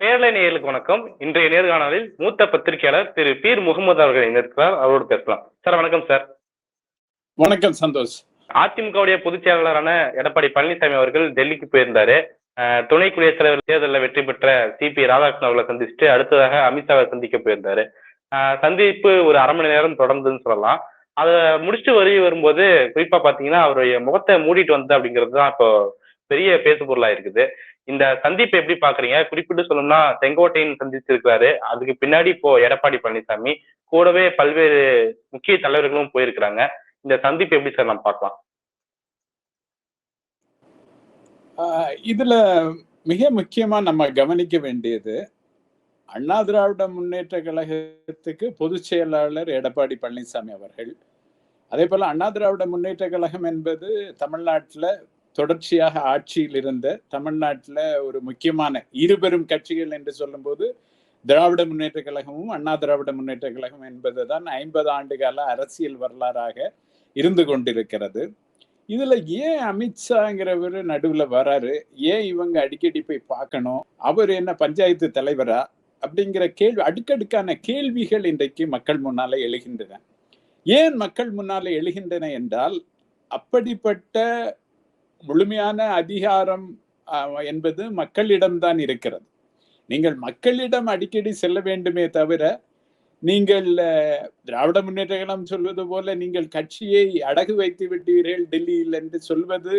நேர்லை நேயர்களுக்கு வணக்கம். இன்றைய நேர்காணலில் மூத்த பத்திரிகையாளர் திரு பீர் முகமது அவர்கள் இணைந்திருக்கிறார் அவரோடு பேசலாம். சார் வணக்கம் சார். வணக்கம் சந்தோஷ். அதிமுகவுடைய பொதுச் செயலாளரான எடப்பாடி பழனிசாமி அவர்கள் டெல்லிக்கு போயிருந்தாரு. துணை குடியரசுத் தலைவர் தேர்தலில் வெற்றி பெற்ற சிபி ராதாகிருஷ்ணன் அவர்களை சந்திச்சுட்டு அடுத்ததாக அமித்ஷாவை சந்திக்க போயிருந்தாரு. சந்திப்பு ஒரு அரை மணி நேரம் தொடர்ந்துன்னு சொல்லலாம். அதை முடிச்சுட்டு வரி வரும்போது குறிப்பா பாத்தீங்கன்னா அவருடைய முகத்தை மூடிட்டு வந்தது அப்படிங்கிறது தான் இப்போ பெரிய பேசு பொருளா இருக்குது. இந்த சந்திப்பை எப்படி பாக்குறீங்க? குறிப்பிட்டு சொல்லணும்னா செங்கோட்டையன் சந்திச்சிருக்கிறாரு. அதுக்கு பின்னாடி இப்போ எடப்பாடி பழனிசாமி கூடவே பல்வேறு முக்கிய தலைவர்களும் போயிருக்கிறாங்க. இந்த சந்திப்பு எப்படி சார் நம்ம பார்க்கலாம்? இதுல மிக முக்கியமா நம்ம கவனிக்க வேண்டியது அண்ணா திராவிட முன்னேற்ற கழகத்துக்கு பொதுச் செயலாளர் எடப்பாடி பழனிசாமி அவர்கள். அதே போல அண்ணா திராவிட முன்னேற்ற கழகம் என்பது தமிழ்நாட்டில் தொடர்ச்சியாக ஆட்சியில் இருந்த தமிழ்நாட்டில் ஒரு முக்கியமான இருபெரும் கட்சிகள் என்று சொல்லும்போது திராவிட முன்னேற்ற கழகமும் அண்ணா திராவிட முன்னேற்ற கழகம் என்பதுதான் ஐம்பது ஆண்டு கால அரசியல் வரலாறாக இருந்து கொண்டிருக்கிறது. இதுல ஏன் அமித்ஷாங்கிறவர் நடுவில் வராரு? ஏன் இவங்க அடிக்கடி போய் பார்க்கணும்? அவர் என்ன பஞ்சாயத்து தலைவரா? அப்படிங்கிற கேள்வி அடுக்கடுக்கான கேள்விகள் இன்றைக்கு மக்கள் முன்னாலே எழுகின்றன. ஏன் மக்கள் முன்னாலே எழுகின்றன என்றால் அப்படிப்பட்ட முழுமையான அதிகாரம் என்பது மக்களிடம்தான் இருக்கிறது. நீங்கள் மக்களிடம் அடிக்கடி செல்ல வேண்டுமே தவிர நீங்கள் திராவிட முன்னேற்ற கழகம் சொல்வது போல நீங்கள் கட்சியை அடகு வைத்து விட்டீர்கள் டெல்லியில் என்று சொல்வது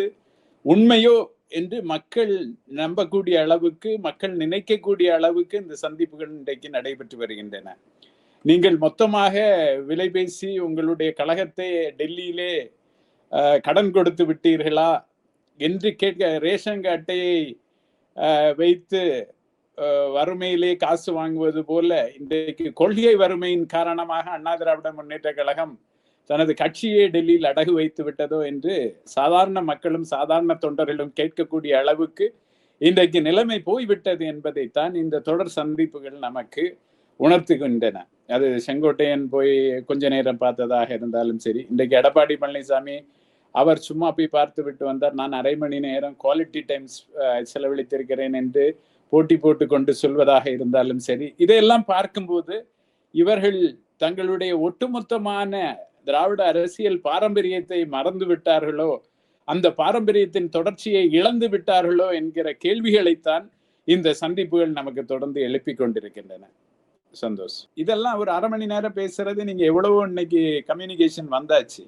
உண்மையோ என்று மக்கள் நம்பக்கூடிய அளவுக்கு மக்கள் நினைக்கக்கூடிய அளவுக்கு இந்த சந்திப்புகள் இன்றைக்கு நடைபெற்று வருகின்றன. நீங்கள் மொத்தமாக விலை பேசி உங்களுடைய கழகத்தை டெல்லியிலே கடன் கொடுத்து விட்டீர்களா? என்று கேட்க ரேஷன் கார்டையை வைத்து வறுமையிலே காசு வாங்குவது போல இன்றைக்கு கொள்கை வறுமையின் காரணமாக அண்ணா திராவிட முன்னேற்ற கழகம் தனது கட்சியே டெல்லியில் அடகு வைத்து விட்டதோ என்று சாதாரண மக்களும் சாதாரண தொண்டர்களும் கேட்கக்கூடிய அளவுக்கு இன்றைக்கு நிலைமை போய்விட்டது என்பதைத்தான் இந்த தொடர் சந்திப்புகள் நமக்கு உணர்த்துகின்றன. அது செங்கோட்டையன் போய் கொஞ்ச நேரம் பார்த்ததாக இருந்தாலும் சரி இன்றைக்கு எடப்பாடி பழனிசாமி அவர் சும்மா போய் பார்த்து விட்டு வந்தார். நான் அரை மணி நேரம் குவாலிட்டி டைம்ஸ் செலவழித்திருக்கிறேன் என்று போட்டி போட்டு கொண்டு சொல்வதாக இருந்தாலும் சரி. இதையெல்லாம் பார்க்கும்போது இவர்கள் தங்களுடைய ஒட்டுமொத்தமான திராவிட அரசியல் பாரம்பரியத்தை மறந்து விட்டார்களோ அந்த பாரம்பரியத்தின் தொடர்ச்சியை இழந்து விட்டார்களோ என்கிற கேள்விகளைத்தான் இந்த சந்திப்புகள் நமக்கு தொடர்ந்து எழுப்பிக் கொண்டிருக்கின்றன. சந்தோஷ். இதெல்லாம் ஒரு அரை மணி நேரம் பேசுறது நீங்க எவ்வளவோ இன்னைக்கு கம்யூனிகேஷன் வந்தாச்சு.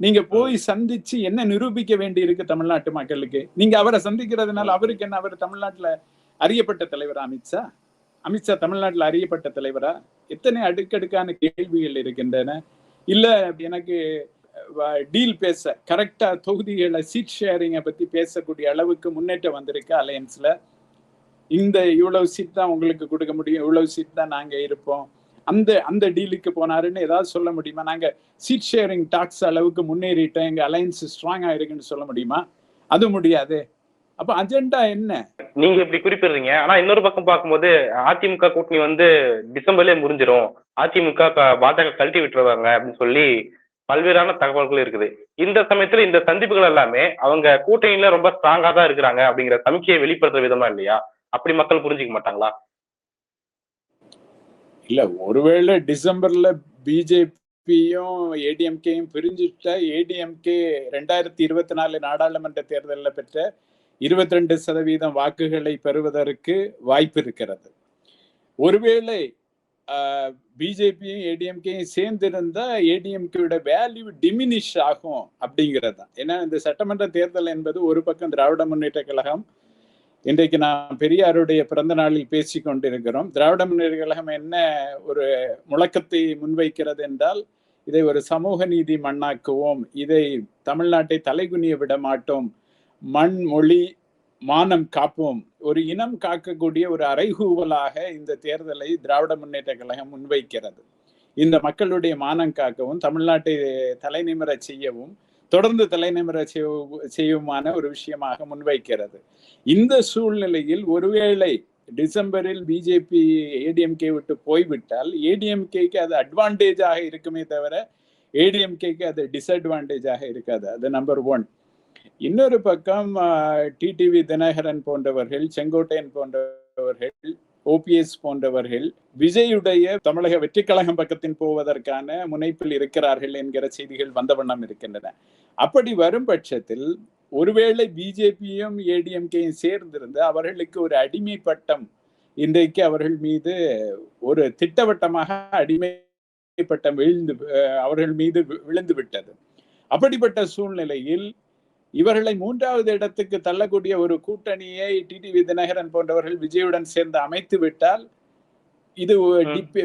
நீங்க போய் சந்திச்சு என்ன நிரூபிக்க வேண்டி இருக்கு தமிழ்நாட்டு மக்களுக்கு? நீங்க அவரை சந்திக்கிறதுனால அவருக்கு என்ன அவர் தமிழ்நாட்டுல அறியப்பட்ட தலைவரா அமித்ஷா? அமித்ஷா தமிழ்நாட்டுல அறியப்பட்ட தலைவரா? எத்தனை அடுக்கடுக்கான கேள்விகள் இருக்கின்றன? இல்ல எனக்கு டீல் பேச கரெக்டா தொகுதிகளை சீட் ஷேரிங்கை பத்தி பேசக்கூடிய அளவுக்கு முன்னேற்றம் வந்திருக்கு அலையன்ஸ்ல இந்த இவ்வளவு சீட் தான் உங்களுக்கு கொடுக்க முடியும் இவ்வளவு சீட் தான் நாங்க இருப்போம். அந்த அந்த டீலுக்கு போனாருன்னு ஏதாவது சொல்ல முடியுமா? நாங்க சீட் ஷேரிங் டாக்ஸ் அளவுக்கு முன்னேறிட்டோம். எங்க அலையன்ஸ் ஸ்ட்ராங் ஆயிருக்குன்னு சொல்ல முடியுமா? அது முடியாது. அப்ப அஜெண்டா என்ன? நீங்க இப்படி குறிப்பிடுறீங்க. ஆனா இன்னொரு பக்கம் பார்க்கும்போது அதிமுக கூட்டணி வந்து டிசம்பர்லயே முடிஞ்சிடும் அதிமுக பாஜக கழட்டி விட்டுருவாங்க அப்படின்னு சொல்லி பல்வேறான தகவல்கள் இருக்குது. இந்த சமயத்துல இந்த சந்திப்புகள் எல்லாமே அவங்க கூட்டணியில ரொம்ப ஸ்ட்ராங்கா தான் இருக்கிறாங்க அப்படிங்கிற சமிக்கையை வெளிப்படுத்துற விதமா இல்லையா? அப்படி மக்கள் புரிஞ்சுக்க மாட்டாங்களா? இல்ல ஒருவேளை டிசம்பர்ல பிஜேபியும் ஏடிஎம்கேயும் பிரிஞ்சுட்டா ஏடிஎம்கே ரெண்டாயிரத்தி இருபத்தி நாலு நாடாளுமன்ற தேர்தலில் பெற்ற இருபத்தி ரெண்டு சதவீதம் வாக்குகளை பெறுவதற்கு வாய்ப்பு இருக்கிறது. ஒருவேளை பிஜேபியும் ஏடிஎம்கேயும் சேர்ந்திருந்தா ஏடிஎம்கேயோட வேல்யூ டிமினிஷ் ஆகும் அப்படிங்கிறது தான். ஏன்னா இந்த சட்டமன்ற தேர்தல் என்பது ஒரு பக்கம் திராவிட முன்னேற்ற கழகம் இன்றைக்கு நாம் பெரியாருடைய பிறந்த நாளில் பேசி கொண்டிருக்கிறோம். திராவிட முன்னேற்ற கழகம் என்ன ஒரு முழக்கத்தை முன்வைக்கிறது என்றால் இதை ஒரு சமூக நீதி மண்ணாக்குவோம். இதை தமிழ்நாட்டை தலைகுனிய விட மாட்டோம். மண் மொழி மானம் காப்போம். ஒரு இனம் காக்கக்கூடிய ஒரு அறைகூவலாக இந்த தேர்தலை திராவிட முன்னேற்ற கழகம் முன்வைக்கிறது. இந்த மக்களுடைய மானம் காக்கவும் தமிழ்நாட்டை தலைநிமிர செய்யவும் தொடர்ந்து தலைநிமிர செய்யுமான ஒரு விஷயமாக முன்வைக்கிறது. இந்த சூழ்நிலையில் ஒருவேளை டிசம்பரில் பிஜேபி ஏடிஎம்கே விட்டு போய்விட்டால் ஏடிஎம்கேக்கு அது அட்வான்டேஜாக இருக்குமே தவிர ஏடிஎம்கேக்கு அது டிஸ்அட்வான்டேஜாக இருக்காது. அது நம்பர் ஒன் இன்னொரு பக்கம் டிடிவி தினகரன் போன்றவர்கள் செங்கோட்டையன் போன்றவர்கள் ஓபிஎஸ் போன்றவர்கள் விஜயுடைய தமிழக வெற்றி கழகம் பக்கத்தின் போவதற்கான முனைப்பில் இருக்கிறார்கள் என்கிற செய்திகள் வந்த வண்ணம் இருக்கின்றன. அப்படி வரும் பட்சத்தில் ஒருவேளை பிஜேபியும் ஏடிஎம்கேயும் சேர்ந்திருந்து அவர்களுக்கு ஒரு அடிமை பட்டம் இன்றைக்கு அவர்கள் மீது ஒரு திட்டவட்டமாக அடிமை பட்டம் விழுந்து அவர்கள் மீது விழுந்து விட்டது அப்படிப்பட்ட சூழ்நிலையில் இவர்களை மூன்றாவது இடத்துக்கு தள்ளக்கூடிய ஒரு கூட்டணியை டிடிவி தினகரன் போன்றவர்கள் விஜயுடன் சேர்ந்து அமைத்து விட்டால் இது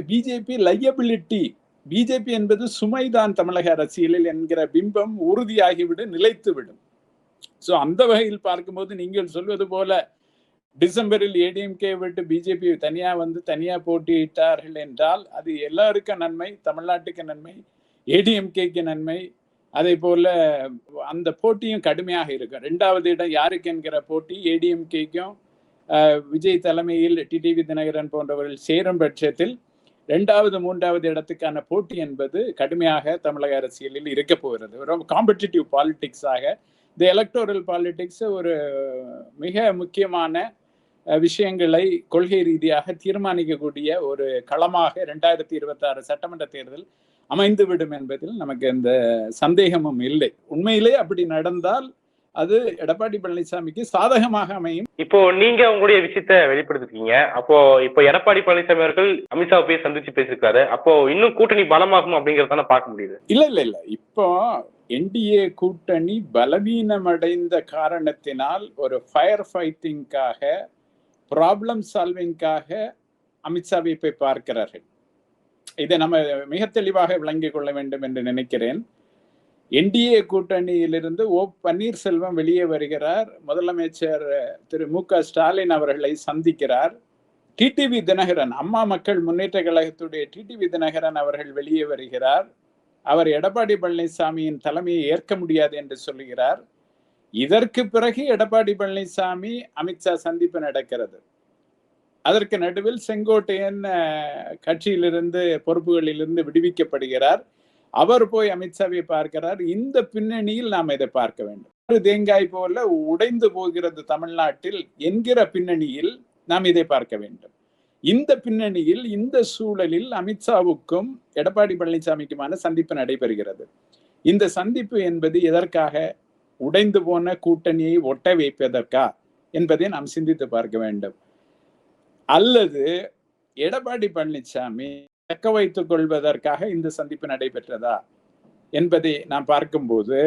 பிஜேபி லையபிலிட்டி பிஜேபி என்பது சுமைதான் தமிழக அரசியலில் என்கிற பிம்பம் உறுதியாகிவிடும் நிலைத்துவிடும். சோ அந்த வகையில் பார்க்கும்போது நீங்கள் சொல்வது போல டிசம்பரில் ஏடிஎம்கே விட்டு பிஜேபி தனியா வந்து தனியா போட்டியிட்டார்கள் என்றால் அது எல்லாருக்கும் நன்மை தமிழ்நாட்டுக்கு நன்மை ஏடிஎம்கேக்கு நன்மை அதே போல அந்த போட்டியும் கடுமையாக இருக்கும் ரெண்டாவது இடம் யாருக்கு என்கிற போட்டி? ஏடிஎம்கேக்கும் விஜய் தலைமையில் டிடிவி தினகரன் போன்றவர்கள் சேரும் பட்சத்தில் ரெண்டாவது மூன்றாவது இடத்துக்கான போட்டி என்பது கடுமையாக தமிழக அரசியலில் இருக்க போகிறது. ரொம்ப காம்படிட்டிவ் பாலிடிக்ஸாக இந்த எலக்டோரல் பாலிடிக்ஸ் ஒரு மிக முக்கியமான விஷயங்களை கொள்கை ரீதியாக தீர்மானிக்கக்கூடிய ஒரு களமாக ரெண்டாயிரத்தி இருபத்தி ஆறு சட்டமன்ற தேர்தல் அமைந்துவிடும் என்பதில் நமக்கு எந்த சந்தேகமும் இல்லை. உண்மையிலே அப்படி நடந்தால் அது எடப்பாடி பழனிசாமிக்கு சாதகமாக அமையும். இப்போ நீங்க உங்களுடைய விஷயத்த வெளிப்படுத்திருக்கீங்க. அப்போ இப்போ எடப்பாடி பழனிசாமி அவர்கள் அமித்ஷா போய் சந்திச்சு பேசியிருக்காரு. அப்போ இன்னும் கூட்டணி பலமாகும் அப்படிங்கறதான பார்க்க முடியுது? இல்ல இல்ல இல்ல. இப்போ என்டிஏ கூட்டணி பலவீனமடைந்த காரணத்தினால் ஒரு ஃபயர் ஃபைட்டிங்காக ப்ராப்ளம் சால்விங்காக அமித்ஷாவை போய் பார்க்கிறார்கள். இதை நம்ம மிக தெளிவாக விளங்கிக் கொள்ள வேண்டும் என்று நினைக்கிறேன். என்டிஏ கூட்டணியிலிருந்து ஓ பன்னீர்செல்வம் வெளியே வருகிறார். முதலமைச்சர் திரு மு க ஸ்டாலின் அவர்களை சந்திக்கிறார். டிடிவி தினகரன் அம்மா மக்கள் முன்னேற்ற கழகத்துடைய டிடிவி தினகரன் அவர்கள் வெளியே வருகிறார். அவர் எடப்பாடி பழனிசாமியின் தலைமையை ஏற்க முடியாது என்று சொல்லுகிறார். இதற்கு பிறகு எடப்பாடி பழனிசாமி அமித்ஷா சந்திப்பு நடக்கிறது. அதற்கு நடுவில் செங்கோட்டையன் கட்சியிலிருந்து பொறுப்புகளிலிருந்து விடுவிக்கப்படுகிறார். அவர் போய் அமித்ஷாவை பார்க்கிறார். இந்த பின்னணியில் நாம் இதை பார்க்க வேண்டும். ஒரு தேங்காய் போல உடைந்து போகிறது தமிழ்நாட்டில் என்கிற பின்னணியில் நாம் இதை பார்க்க வேண்டும். இந்த பின்னணியில் இந்த சூழலில் அமித்ஷாவுக்கும் எடப்பாடி பழனிசாமிக்குமான சந்திப்பு நடைபெறுகிறது. இந்த சந்திப்பு என்பது எதற்காக? உடைந்து போன கூட்டணியை ஒட்ட வைப்பதற்கா? என்பதை நாம் சிந்தித்து பார்க்க வேண்டும். அல்லது எடப்பாடி பழனிசாமி தக்க வைத்துக் கொள்வதற்காக இந்த சந்திப்பு நடைபெற்றதா என்பதை நாம் பார்க்கும்போது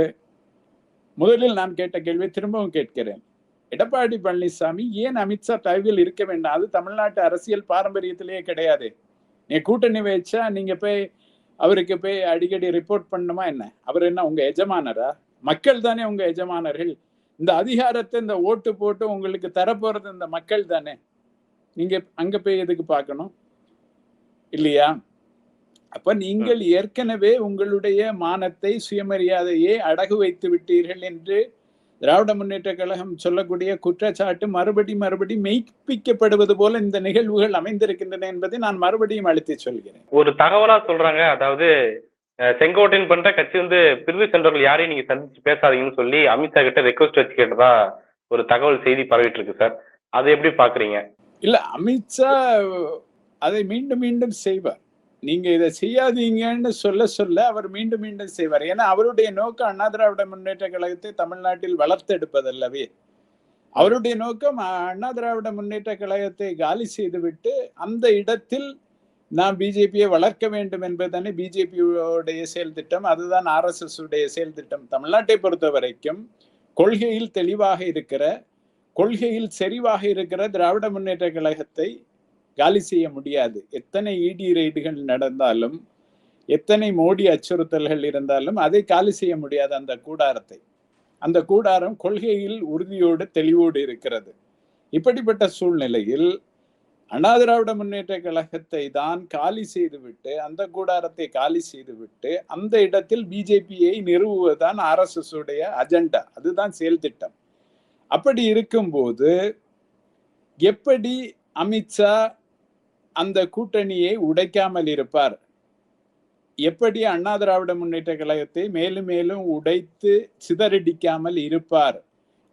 முதலில் நான் கேட்ட கேள்வி திரும்பவும் கேட்கிறேன். எடப்பாடி பழனிசாமி ஏன் அமித்ஷா தலைவில் இருக்க வேண்டாம்? அது தமிழ்நாட்டு அரசியல் பாரம்பரியத்திலேயே கிடையாது. நீ கூட்டணி வச்சா நீங்க போய் அவருக்கு போய் அடிக்கடி ரிப்போர்ட் பண்ணணுமா என்ன? அவர் என்ன உங்க எஜமானரா? மக்கள் தானே உங்க எஜமானர்கள். இந்த அதிகாரத்தை இந்த ஓட்டு போட்டு உங்களுக்கு தரப்போறது இந்த மக்கள் தானே. நீங்க அங்க போய் எதுக்கு பார்க்கணும்? இல்லையா? அப்ப நீங்கள் ஏற்கனவே உங்களுடைய மானத்தை சுயமரியாதையை அடகு வைத்து விட்டீர்கள் என்று திராவிட முன்னேற்ற கழகம் சொல்லக்கூடிய குற்றச்சாட்டு மறுபடி மறுபடி மெய்ப்பிக்கப்படுவது போல இந்த நிகழ்வுகள் அமைந்திருக்கின்றன என்பதை நான் மறுபடியும் அழுத்தி சொல்கிறேன். ஒரு தகவலா சொல்றாங்க. அதாவது செங்கோட்டையன் பண்ற கட்சி வந்து பிரிவு சென்றவர்கள் யாரையும் நீங்க சந்திச்சு பேசாதீங்கன்னு சொல்லி அமித்ஷா கிட்ட ரெக்வஸ்ட் வச்சு கேட்டதா ஒரு தகவல் செய்தி பரவிட்டு இருக்கு சார் அதை எப்படி பாக்குறீங்க? இல்ல அமித்ஷா அதை மீண்டும் மீண்டும் செய்வார். நீங்க இதை செய்யாதீங்கன்னு சொல்ல சொல்ல அவர் மீண்டும் மீண்டும் செய்வார். ஏன்னா அவருடைய நோக்கம் அண்ணா திராவிட முன்னேற்ற கழகத்தை தமிழ்நாட்டில் வளர்த்தெடுப்பதல்லவே. அவருடைய நோக்கம் அண்ணா திராவிட முன்னேற்ற கழகத்தை காலி செய்துவிட்டு அந்த இடத்தில் நாம் பிஜேபியை வளர்க்க வேண்டும் என்பதுதானே பிஜேபியோடைய செயல் திட்டம். அதுதான் ஆர்எஸ்எஸ் உடைய செயல் திட்டம். தமிழ்நாட்டை பொறுத்த வரைக்கும் கொள்கையில் தெளிவாக இருக்கிற கொள்கையில் செறிவாக இருக்கிற திராவிட முன்னேற்ற கழகத்தை காலி செய்ய முடியாது. எத்தனை இடி ரைடுகள் நடந்தாலும் எத்தனை மோடி அச்சுறுத்தல்கள் இருந்தாலும் அதை காலி செய்ய முடியாது அந்த கூடாரத்தை. அந்த கூடாரம் கொள்கையில் உறுதியோடு தெளிவோடு இருக்கிறது. இப்படிப்பட்ட சூழ்நிலையில் அண்ணா திராவிட முன்னேற்ற கழகத்தை தான் காலி செய்துவிட்டு அந்த கூடாரத்தை காலி செய்துவிட்டு அந்த இடத்தில் பிஜேபியை நிறுவுவதுதான் ஆர்எஸ்எஸ் உடைய அஜெண்டா அதுதான் செயல் திட்டம். அப்படி இருக்கும்போது எப்படி அமித்ஷா அந்த கூட்டணியை உடைக்காமல் இருப்பார்? எப்படி அண்ணா திராவிட முன்னேற்ற கழகத்தை மேலும் மேலும் உடைத்து சிதறடிக்காமல் இருப்பார்?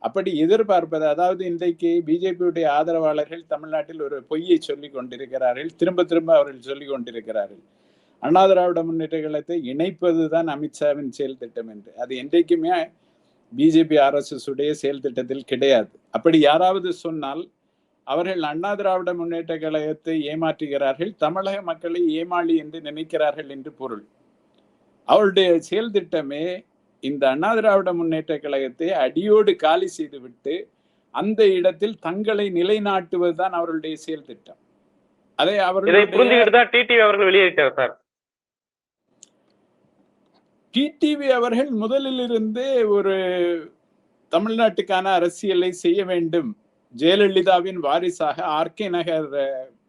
அப்படி எதிர்பார்ப்பது அதாவது இன்றைக்கு பிஜேபியுடைய ஆதரவாளர்கள் தமிழ்நாட்டில் ஒரு பொய்யை சொல்லி கொண்டிருக்கிறார்கள் திரும்ப திரும்ப அவர்கள் சொல்லி கொண்டிருக்கிறார்கள். அண்ணா திராவிட முன்னேற்ற கழகத்தை இணைப்பதுதான் அமித்ஷாவின் செயல் திட்டம் என்று. அது என்றைக்குமே பிஜேபி ஆர்எஸ்எஸ் உடைய செயல் திட்டத்தில் கிடையாது. அப்படி யாராவது சொன்னால் அவர்கள் அண்ணா திராவிட முன்னேற்ற கழகத்தை ஏமாற்றுகிறார்கள் தமிழக மக்களை ஏமாளி என்று நினைக்கிறார்கள் என்று பொருள். அவருடைய செயல் திட்டமே இந்த அண்ணா திராவிட முன்னேற்ற கழகத்தை அடியோடு காலி செய்துவிட்டு அந்த இடத்தில் தங்களை நிலைநாட்டுவதுதான் அவர்களுடைய செயல் திட்டம். அதை இதை புரிஞ்சுக்கிட்டு தான் டிடிவி அவர்கள் வெளியேறிட்டார் சார். டிடிவி அவர்கள் முதலில் இருந்தே ஒரு தமிழ்நாட்டுக்கான அரசியலை செய்ய வேண்டும். ஜெயலலிதாவின் வாரிசாக ஆர்கே நகர்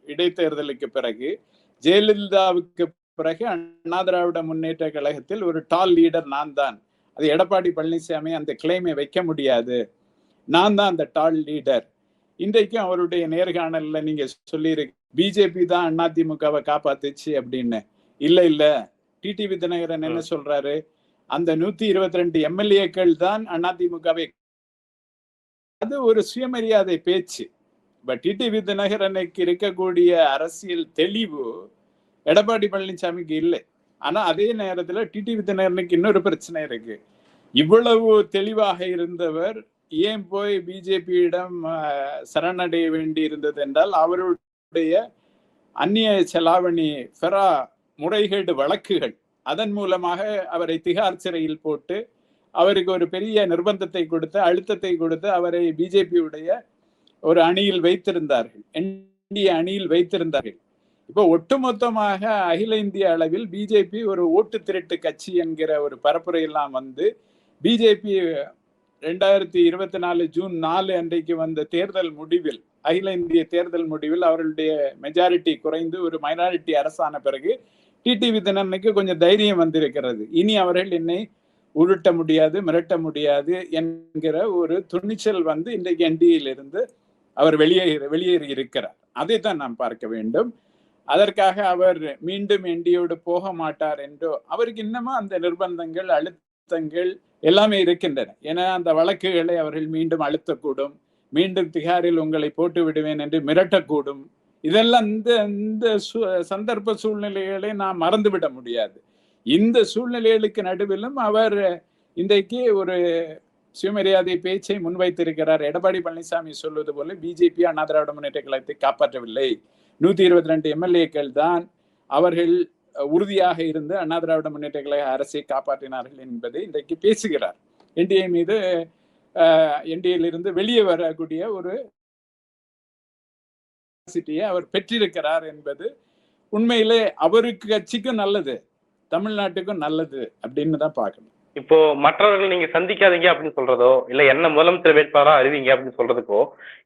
இடைத்தேர்தலுக்கு பிறகு ஜெயலலிதாவுக்கு பிறகு அண்ணா திராவிட முன்னேற்ற கழகத்தில் ஒரு டால் லீடர் நான் தான். அது எடப்பாடி பழனிசாமி அந்த கிளைமை வைக்க முடியாது. நான் தான் அந்த டால் லீடர் இன்றைக்கும் அவருடைய நேர்காணல்ல நீங்க சொல்லியிருக்கு பிஜேபி தான் அதிமுகவை காப்பாத்துச்சு அப்படின்னு. இல்ல இல்ல. டிடிவி தினகரன் என்ன சொல்றாரு? அந்த நூத்தி இருபத்தி ரெண்டு எம்எல்ஏக்கள் தான் அதிமுகவை அது ஒரு சுயமரியாதை பேச்சு. பட் டிடிவி தினகரனுக்கு இருக்கக்கூடிய அரசியல் தெளிவு எடப்பாடி பழனிசாமிக்கு இல்லை. ஆனா அதே நேரத்துல டிடிவி தினகரனுக்கு இன்னொரு பிரச்சனை இருக்கு. இவ்வளவு தெளிவாக இருந்தவர் ஏன் போய் பிஜேபியிடம் சரணடைய வேண்டி இருந்தது என்றால் அவருடைய அந்நிய செலாவணி ஃபெரா முறைகேடு வழக்குகள். அதன் மூலமாக அவரை திகார் சிறையில் போட்டு அவருக்கு ஒரு பெரிய நிர்பந்தத்தை கொடுத்து அழுத்தத்தை கொடுத்து அவரை பிஜேபியுடைய ஒரு அணியில் வைத்திருந்தார்கள். என்டிய அணியில் வைத்திருந்தார்கள். இப்போ ஒட்டுமொத்தமாக அகில இந்திய அளவில் பிஜேபி ஒரு ஓட்டு திருட்டு கட்சி என்கிற ஒரு பரப்புரையெல்லாம் வந்து பிஜேபி ரெண்டாயிரத்தி இருபத்தி நாலு ஜூன் நாலு அன்றைக்கு வந்த தேர்தல் முடிவில் அகில இந்திய தேர்தல் முடிவில் அவர்களுடைய மெஜாரிட்டி குறைந்து ஒரு மைனாரிட்டி அரசான பிறகு டிடிவி தினனுக்கு கொஞ்சம் தைரியம் வந்திருக்கிறது. இனி அவர்கள் என்னை உருட்ட முடியாது மிரட்ட முடியாது என்கிற ஒரு துணிச்சல் வந்து இன்றைக்கு என்டியிலிருந்து அவர் வெளியேறி வெளியேறி இருக்கிறார். அதைத்தான் நாம் பார்க்க வேண்டும். அதற்காக அவர் மீண்டும் என்டியோடு போக மாட்டார் என்றோ அவருக்கு இன்னமும் அந்த நிர்பந்தங்கள் அழுத்தங்கள் எல்லாமே இருக்கின்றன. ஏன்னா அந்த வழக்குகளை அவர்கள் மீண்டும் அழுத்தக்கூடும். மீண்டும் திகாரில் உங்களை போட்டு விடுவேன் என்று மிரட்டக்கூடும். இதெல்லாம் இந்த இந்த சந்தர்ப்ப சூழ்நிலைகளை நாம் மறந்துவிட முடியாது. இந்த சூழ்நிலைகளுக்கு நடுவிலும் அவர் இன்றைக்கு ஒரு சுயமரியாதை பேச்சை முன்வைத்திருக்கிறார். எடப்பாடி பழனிசாமி சொல்வது போல பிஜேபி அண்ணா திராவிட முன்னேற்ற கழகத்தை காப்பாற்றவில்லை. நூத்தி இருபத்தி ரெண்டு எம்எல்ஏக்கள் தான் அவர்கள் உறுதியாக இருந்து அண்ணா திராவிட முன்னேற்ற கழக அரசை காப்பாற்றினார்கள் என்பதை இன்றைக்கு பேசுகிறார். என்டிஏ மீது என்டிஏலிருந்து வெளியே வரக்கூடிய ஒரு அவர் பெற்றிருக்கிறார் என்பது உண்மையிலே அவருக்கு கட்சிக்கும் நல்லது தமிழ்நாட்டுக்கும் நல்லது அப்படின்னு தான் பார்க்கணும். இப்போ மற்றவர்கள் நீங்க சந்திக்காதீங்க அப்படின்னு சொல்றதோ இல்ல என்ன முதலமைச்சர் வேட்பாளரா அறிவிங்க அப்படின்னு சொல்றதுக்கோ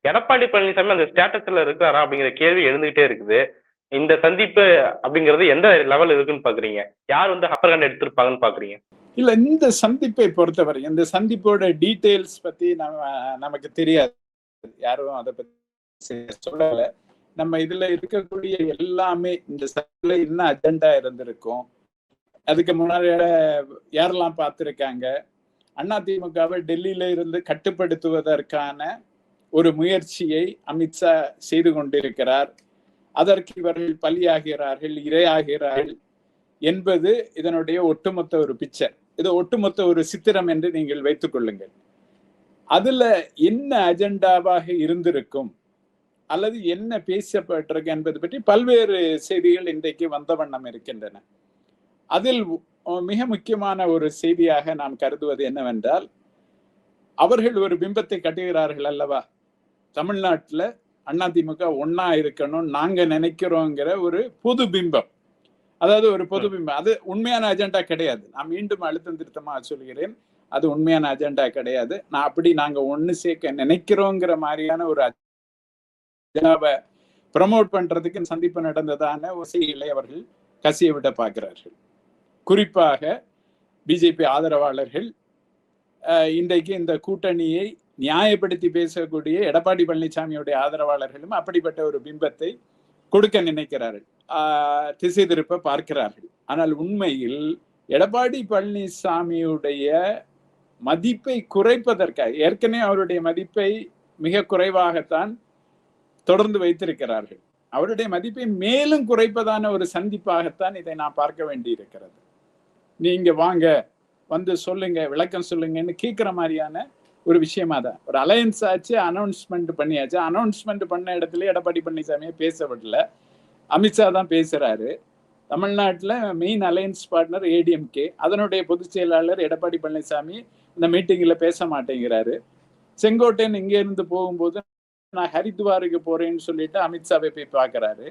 எடப்பாடி பழனிசாமி அந்த ஸ்டேட்டஸ்ல இருக்கிறாரா அப்படிங்கிற கேள்வி எழுந்துகிட்டே இருக்குது. இந்த சந்திப்பு அப்படிங்கிறது எந்த லெவல் இருக்குன்னு பாக்குறீங்க? யார் வந்து அப்பர் ஹேண்ட் எடுத்திருப்பாங்கன்னு பாக்குறீங்க? இல்ல இந்த சந்திப்பை பொறுத்தவரை இந்த சந்திப்போட டீடைல்ஸ் பத்தி நம்ம நமக்கு தெரியாது. யாரும் அதை பத்தி சொல்லல. நம்ம இதுல இருக்கக்கூடிய எல்லாமே இந்த சந்தில என்ன அஜெண்டா இருந்திருக்கும்? அதுக்கு முன்னாடி யாரெல்லாம் பார்த்திருக்காங்க? அதிமுகவை டெல்லியில இருந்து கட்டுப்படுத்துவதற்கான ஒரு முயற்சியை அமித்ஷா செய்து கொண்டிருக்கிறார். அதற்கு இவர்கள் பலியாகிறார்கள் இரையாகிறார்கள் என்பது இதனுடைய ஒட்டுமொத்த ஒரு பிக்சர் இது ஒட்டுமொத்த ஒரு சித்திரம் என்று நீங்கள் வைத்துக் கொள்ளுங்கள். அதுல என்ன அஜெண்டாவாக இருந்திருக்கும்? அல்லது என்ன பேசப்பட்டிருக்கு என்பது பற்றி பல்வேறு செய்திகள் இன்றைக்கு வந்த வண்ணம் இருக்கின்றன. அதில் மிக முக்கியமான ஒரு செய்தியாக நாம் கருதுவது என்னவென்றால் அவர்கள் ஒரு பிம்பத்தை கட்டுகிறார்கள் அல்லவா? தமிழ்நாட்டுல அதிமுக ஒன்னா இருக்கணும் நாங்க நினைக்கிறோங்கிற ஒரு பொது பிம்பம். அதாவது ஒரு பொது பிம்பம். அது உண்மையான அஜெண்டா கிடையாது. நான் மீண்டும் அழுத்தம் திருத்தமா சொல்கிறேன். அது உண்மையான அஜெண்டா கிடையாது. நான் அப்படி நாங்க ஒண்ணு சேர்க்க நினைக்கிறோங்கிற மாதிரியான ஒரு அஜெண்டாவை ப்ரமோட் பண்றதுக்கு சந்திப்பு நடந்ததான ஒரு அவர்கள் கசிய விட பார்க்கிறார்கள். குறிப்பாக பிஜேபி ஆதரவாளர்கள் இன்றைக்கு இந்த கூட்டணியை நியாயப்படுத்தி பேசக்கூடிய எடப்பாடி பழனிசாமியுடைய ஆதரவாளர்களும் அப்படிப்பட்ட ஒரு பிம்பத்தை கொடுக்க நினைக்கிறார்கள். திசை திருப்ப பார்க்கிறார்கள். ஆனால் உண்மையில் எடப்பாடி பழனிசாமியுடைய மதிப்பை குறைப்பதற்காக ஏற்கனவே அவருடைய மதிப்பை மிக குறைவாகத்தான் தொடர்ந்து வைத்திருக்கிறார்கள். அவருடைய மதிப்பை மேலும் குறைப்பதான ஒரு சந்திப்பாகத்தான் இதை நான் பார்க்க வேண்டியிருக்கிறது. நீங்க வாங்க வந்து சொல்லுங்க விளக்கம் சொல்லுங்கன்னு கேட்குற மாதிரியான ஒரு விஷயமா தான். ஒரு அலையன்ஸ் ஆச்சு அனௌன்ஸ்மெண்ட் பண்ணியாச்சு. அனௌன்ஸ்மெண்ட் பண்ண இடத்துல எடப்பாடி பழனிசாமியை பேச விடல. அமித்ஷா தான் பேசுறாரு. தமிழ்நாட்டில் மெயின் அலையன்ஸ் பார்ட்னர் ஏடிஎம்கே அதனுடைய பொதுச் செயலாளர் எடப்பாடி பழனிசாமி இந்த மீட்டிங்கில் பேச மாட்டேங்கிறாரு. செங்கோட்டையன் இங்கே இருந்து போகும்போது நான் ஹரித்வாருக்கு போறேன்னு சொல்லிட்டு அமித்ஷாவை போய் பார்க்கறாரு.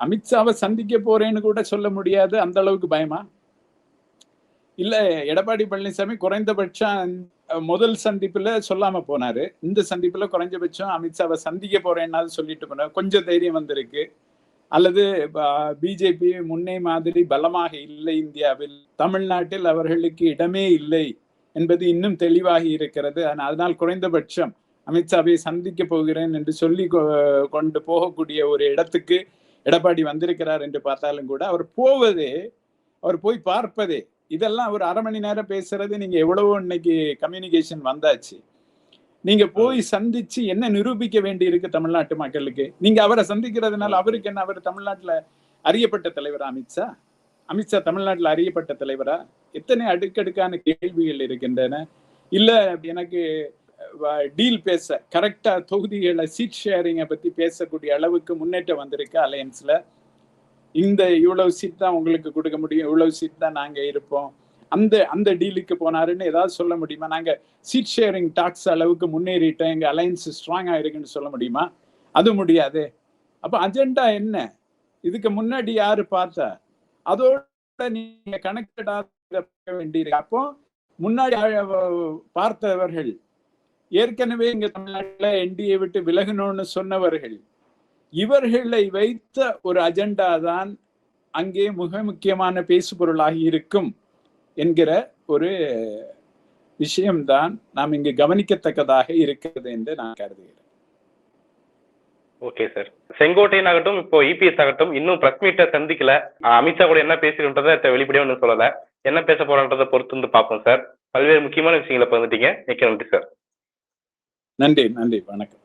அமித்ஷாவை சந்திக்க போறேன்னு கூட சொல்ல முடியாது. அந்த அளவுக்கு பயமா? இல்ல எடப்பாடி பழனிசாமி குறைந்தபட்சம் முதல் சந்திப்புல சொல்லாம போனாரு. இந்த சந்திப்புல குறைஞ்சபட்சம் அமித்ஷாவை சந்திக்க போறேன்னாவது சொல்லிட்டு போனார். கொஞ்சம் தைரியம் வந்திருக்கு. அல்லது பிஜேபி முன்னே மாதிரி பலமாக இல்லை இந்தியாவில். தமிழ்நாட்டில் அவர்களுக்கு இடமே இல்லை என்பது இன்னும் தெளிவாகி இருக்கிறது. அதனால் குறைந்தபட்சம் அமித்ஷாவை சந்திக்க போகிறேன் என்று சொல்லி கொண்டு போகக்கூடிய ஒரு இடத்துக்கு எடப்பாடி வந்திருக்கிறார் என்று பார்த்தாலும் கூட அவர் போவதே அவர் போய் பார்ப்பதே இதெல்லாம் ஒரு அரை மணி நேரம் பேசுறது நீங்க எவ்வளவோ இன்னைக்கு கம்யூனிகேஷன் வந்தாச்சு. நீங்க போய் சந்திச்சு என்ன நிரூபிக்க வேண்டி இருக்கு தமிழ்நாட்டு மக்களுக்கு? நீங்க அவரை சந்திக்கிறதுனால அவருக்கு என்ன அவர் தமிழ்நாட்டுல அறியப்பட்ட தலைவரா அமித்ஷா? அமித்ஷா தமிழ்நாட்டுல அறியப்பட்ட தலைவரா? எத்தனை அடுக்கடுக்கான கேள்விகள் இருக்கின்றன? இல்ல எனக்கு டீல் பேச கரெக்டா தொகுதிகளை சீட் ஷேரிங்கை பத்தி பேசக்கூடிய அளவுக்கு முன்னேற்றம் வந்திருக்கு அலையன்ஸ்ல இந்த இவ்வளவு சீட் தான் உங்களுக்கு கொடுக்க முடியும் இவ்வளவு சீட் தான் நாங்க இருப்போம். அந்த அந்த டீலுக்கு போனாருன்னு ஏதாவது சொல்ல முடியுமா? நாங்க சீட் ஷேரிங் டாக்ஸ் அளவுக்கு முன்னேறிட்டோம் எங்க அலையன்ஸ் ஸ்ட்ராங்கா இருக்குன்னு சொல்ல முடியுமா? அது முடியாது. அப்ப அஜெண்டா என்ன? இதுக்கு முன்னாடி யாரு பார்த்தா? அதோட நீங்க கனெக்டடாக வேண்டியிருக்கு. அப்போ முன்னாடி பார்த்தவர்கள் ஏற்கனவே இங்க தமிழ்நாட்டில் என்டிஏ விட்டு விலகணும்னு சொன்னவர்கள் இவர்களை வைத்த ஒரு அஜெண்டா தான் அங்கே மிக முக்கியமான பேசுபொருளாகி இருக்கும் என்கிற ஒரு விஷயம்தான் நாம் இங்கு கவனிக்கத்தக்கதாக இருக்கிறது என்று நான் கருதுகிறேன். ஓகே சார் செங்கோட்டையன் ஆகட்டும் இப்போ இபிஎஸ் ஆகட்டும் இன்னும் பிரஸ் மீட்டை சந்திக்கல. அமித்ஷா கூட என்ன பேசிக்கின்றதை வெளிப்படையா ஒன்றும் சொல்லல. என்ன பேச போறான்றதை பொறுத்து வந்து பார்ப்போம் சார் பல்வேறு முக்கியமான விஷயங்களை பகிர்ந்துட்டீங்க. மிக்க நன்றி சார் நன்றி நன்றி வணக்கம்.